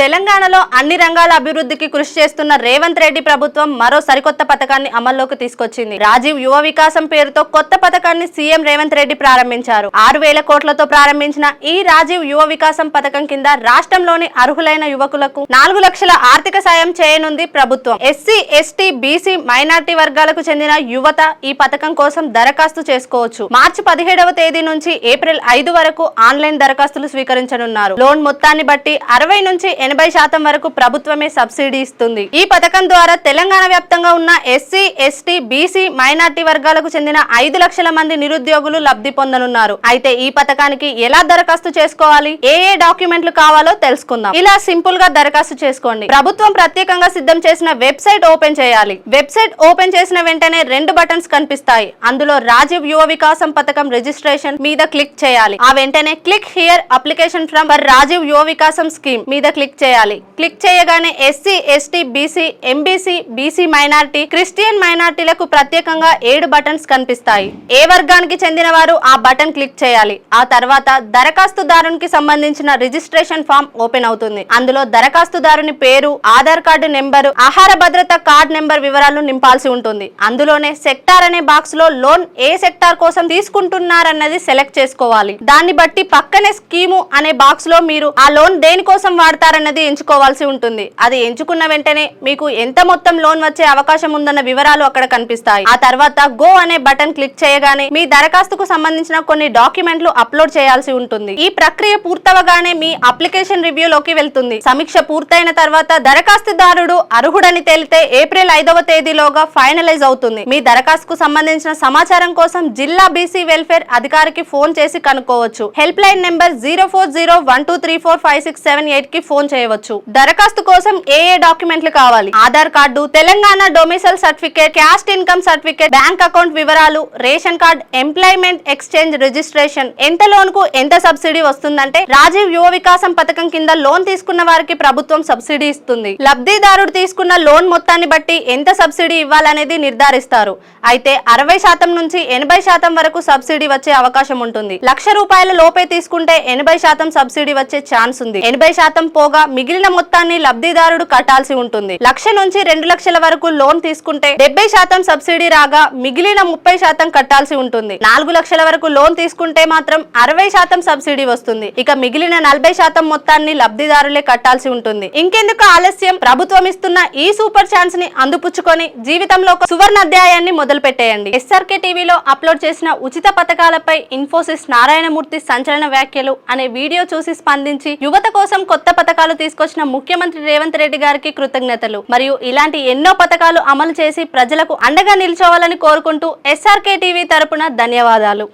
తెలంగాణలో అన్ని రంగాల అభివృద్ధికి కృషి చేస్తున్న రేవంత్ రెడ్డి ప్రభుత్వం మరో సరికొత్త పథకాన్ని అమల్లోకి తీసుకొచ్చింది. రాజీవ్ యువ వికాసం పేరుతో కొత్త పథకాన్ని సీఎం రేవంత్ రెడ్డి ప్రారంభించారు. ఆరు వేల కోట్లతో ప్రారంభించిన ఈ రాజీవ్ యువ వికాసం పథకం కింద రాష్ట్రంలోని అర్హులైన యువకులకు నాలుగు లక్షల ఆర్థిక సాయం చేయనుంది ప్రభుత్వం. ఎస్సీ ఎస్టీ బీసీ మైనార్టీ వర్గాలకు చెందిన యువత ఈ పథకం కోసం దరఖాస్తు చేసుకోవచ్చు. మార్చి పదిహేడవ తేదీ నుంచి ఏప్రిల్ ఐదు వరకు ఆన్లైన్ దరఖాస్తులు స్వీకరించనున్నారు. లోన్ మొత్తాన్ని బట్టి అరవై నుంచి ఎనభై శాతం వరకు ప్రభుత్వమే సబ్సిడీ ఇస్తుంది. ఈ పథకం ద్వారా తెలంగాణ వ్యాప్తంగా ఉన్న ఎస్సీ ఎస్టీ బీసీ మైనార్టీ వర్గాలకు చెందిన ఐదు లక్షల మంది నిరుద్యోగులు లబ్ధి పొందనున్నారు. అయితే ఈ పథకానికి ఎలా దరఖాస్తు చేసుకోవాలి? ఏ ఏ డాక్యుమెంట్లు కావాలో తెలుసుకుందాం. ఇలా సింపుల్గా దరఖాస్తు చేసుకోండి. ప్రభుత్వం ప్రత్యేకంగా సిద్ధం చేసిన వెబ్సైట్ ఓపెన్ చేయాలి. వెబ్సైట్ ఓపెన్ చేసిన వెంటనే రెండు బటన్స్ కనిపిస్తాయి. అందులో రాజీవ్ యువ వికాసం పథకం రిజిస్ట్రేషన్ మీద క్లిక్ చేయాలి. ఆ వెంటనే click here application from Rajiv Yuva Vikasam scheme మీద క్లిక్ చేయాలి. క్లిక్ చేయగానే SC ST BC MBC BC minority Christian మైనార్టీలకు ప్రత్యేకంగా ఏడు బటన్స్ కనిపిస్తాయి. ఏ వర్గానికి చెందిన వారు ఆ బటన్ క్లిక్ చేయాలి. ఆ తర్వాత దరఖాస్తుదారునికి సంబంధించిన రిజిస్ట్రేషన్ ఫామ్ ఓపెన్ అవుతుంది. అందులో దరఖాస్తుదారుని పేరు ఆధార్ కార్డు నెంబరు ఆహార భద్రత కార్డ్ నెంబర్ వివరాలు నింపాల్సి ఉంటుంది. అందులోనే సెక్టార్ అనే బాక్స్లో లోన్ ఏ సెక్టార్ కోసం తీసుకుంటున్నారన్నది సెలెక్ట్ చేసుకోవాలి. దాన్ని బట్టి పక్కనే స్కీము అనే బాక్స్లో మీరు ఆ లోన్ దేనికోసం వాడతారన్నది ఎంచుకోవాల్సి ఉంటుంది. అది ఎంచుకున్న వెంటనే మీకు ఎంత మొత్తం లోన్ వచ్చే అవకాశం ఉందన్న వివరాలు అక్కడ కనిపిస్తాయి. ఆ తర్వాత గో అనే బటన్ క్లిక్ చేయగానే మీ దరఖాస్తుకు సంబంధించిన కొన్ని డాక్యుమెంట్లు అప్లోడ్ చేయాల్సి ఉంటుంది. ఈ ప్రక్రియ పూర్తవగానే మీ అప్లికేషన్ రివ్యూలోకి వెళ్తుంది. సమీక్ష పూర్తయిన తర్వాత దరఖాస్తుదారుడు అర్హుడని తేలితే ఏప్రిల్ ఐదవ తేదీలోగా ఫైనలైజ్ అవుతుంది. మీ దరఖాస్తుకు సంబంధించిన సమాచారం కోసం జిల్లా బీసీ వెల్ఫేర్ అధికారికి ఫోన్ చేసి కనుక్కోవచ్చు. Helpline number zero four zero one two three four five six seven ఎయిట్కి ఫోన్ చేయవచ్చు. దరఖాస్తు కోసం ఏ ఏ డాక్యుమెంట్లు కావాలి? Aadhaar card Telangana domicile certificate caste income certificate bank account వివరాలు ration card employment exchange registration. ఎంత లోన్కు ఎంత సబ్సిడీ వస్తుందంటే రాజీవ్ యువ వికాసం పథకం కింద లోన్ తీసుకున్న వారికి ప్రభుత్వం సబ్సిడీ ఇస్తుంది. లబ్ధిదారుడు తీసుకున్న లోన్ మొత్తాన్ని బట్టి ఎంత సబ్సిడీ ఇవ్వాలనేది నిర్ధారిస్తారు. అయితే అరవై శాతం నుంచి ఎనభై శాతం వరకు సబ్సిడీ వచ్చే అవకాశం ఉంటుంది. లక్ష రూపాయల లోపే తీసుకుంటే ఎనభై శాతం సబ్సిడీ వచ్చే ఛాన్స్ ఉంది. ఎనభై శాతం పోగా మిగిలిన మొత్తాన్ని లబ్ధిదారుడు కట్టాల్సి ఉంటుంది. లక్ష నుంచి రెండు లక్షల వరకు లోన్ తీసుకుంటే డెబ్బై శాతం సబ్సిడీ రాగా మిగిలిన ముప్పై శాతం కట్టాల్సి ఉంటుంది. నాలుగు లక్షల వరకు లోన్ తీసుకుంటే మాత్రం అరవై శాతం సబ్సిడీ వస్తుంది. ఇక మిగిలిన నలభై శాతం మొత్తాన్ని లబ్ధిదారులే కట్టాల్సి ఉంటుంది. ఇంకెందుకు ఆలస్యం? ప్రభుత్వం ఇస్తున్న ఈ సూపర్ ఛాన్స్ని అందిపుచ్చుకొని జీవితంలో ఒక సువర్ణ అధ్యాయాన్ని మొదలు పెట్టేయండి ఎస్ఆర్కే టీవీలో అప్లోడ్ చేసిన ఉచిత పథకాలపై ఇన్ఫోసిస్ నారాయణమూర్తి సంచలన వ్యాఖ్యలు అనే వీడియో చూసి స్పందించి యువత కోసం కొత్త పథకాలు పథకాలు తీసుకొచ్చిన ముఖ్యమంత్రి రేవంత్ రెడ్డి గారికి కృతజ్ఞతలు. మరియు ఇలాంటి ఎన్నో పథకాలు అమలు చేసి ప్రజలకు అండగా నిల్చోవాలని కోరుకుంటూ ఎస్ఆర్కే టీవీ తరపున ధన్యవాదాలు.